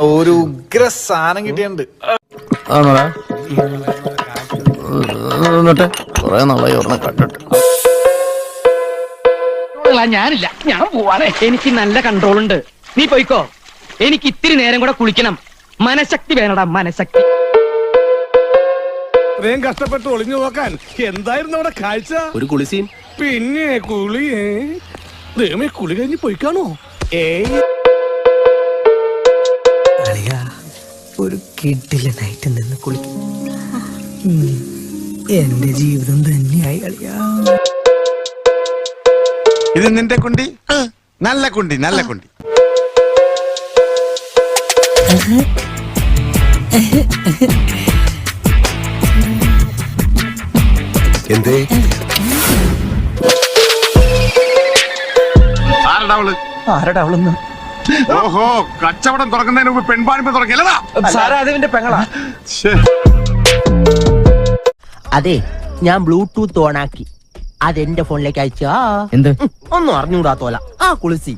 ഒരു ഉഗ്ര സാധനം കിട്ടിയിട്ടുണ്ട്. ആണോടാ? എന്നിട്ട് കൊറേ നാളായി ഒരെണ്ണം കണ്ടിട്ട്. ഞാനില്ല. ഞാൻ പോവാറേ എനിക്ക് നല്ല കൺട്രോൾ ഉണ്ട്. നീ പോയിക്കോ. എനിക്ക് ഇത്തിരി നേരം കൂടെ കുളിക്കണം. മനഃശക്തി വേണടാ മനഃശക്തി. ഇത്രയും കഷ്ടപ്പെട്ട് ഒളിഞ്ഞു നോക്കാൻ എന്തായിരുന്നു അവിടെ കാഴ്ച? ഒരു കുളിസീൻ പിന്നെ കുളിയേ. ദൈവമേ കുളി കഴിഞ്ഞ് പോയിക്കാണോ? ഏയ്. ഒരു കിഡിലനായിട്ട് നിന്ന് കുളിക്കും. എന്റെ ജീവിതം തന്നെയായി കളിയാ ഇത് നിന്റെ കുണ്ടി? നല്ല കുണ്ടി നല്ല കുണ്ടി. എന്തേ? ആരടാ അവൾ? ആരടാ അവളൊന്ന്? ഓഹോ കച്ചവടം തുറക്കുന്നതിന് മുമ്പ് പെൺപാണിപ്പ് തുറക്കില്ലതാ സാറാദേവിന്റെ പെങ്ങളാ. അതെ ഞാൻ ബ്ലൂടൂത്ത് ഓണാക്കി അതെന്റെ ഫോണിലേക്ക് അയച്ചാ എന്ത്? ഒന്നും അറിഞ്ഞുകൂടാത്തോല ആ കുളിസി.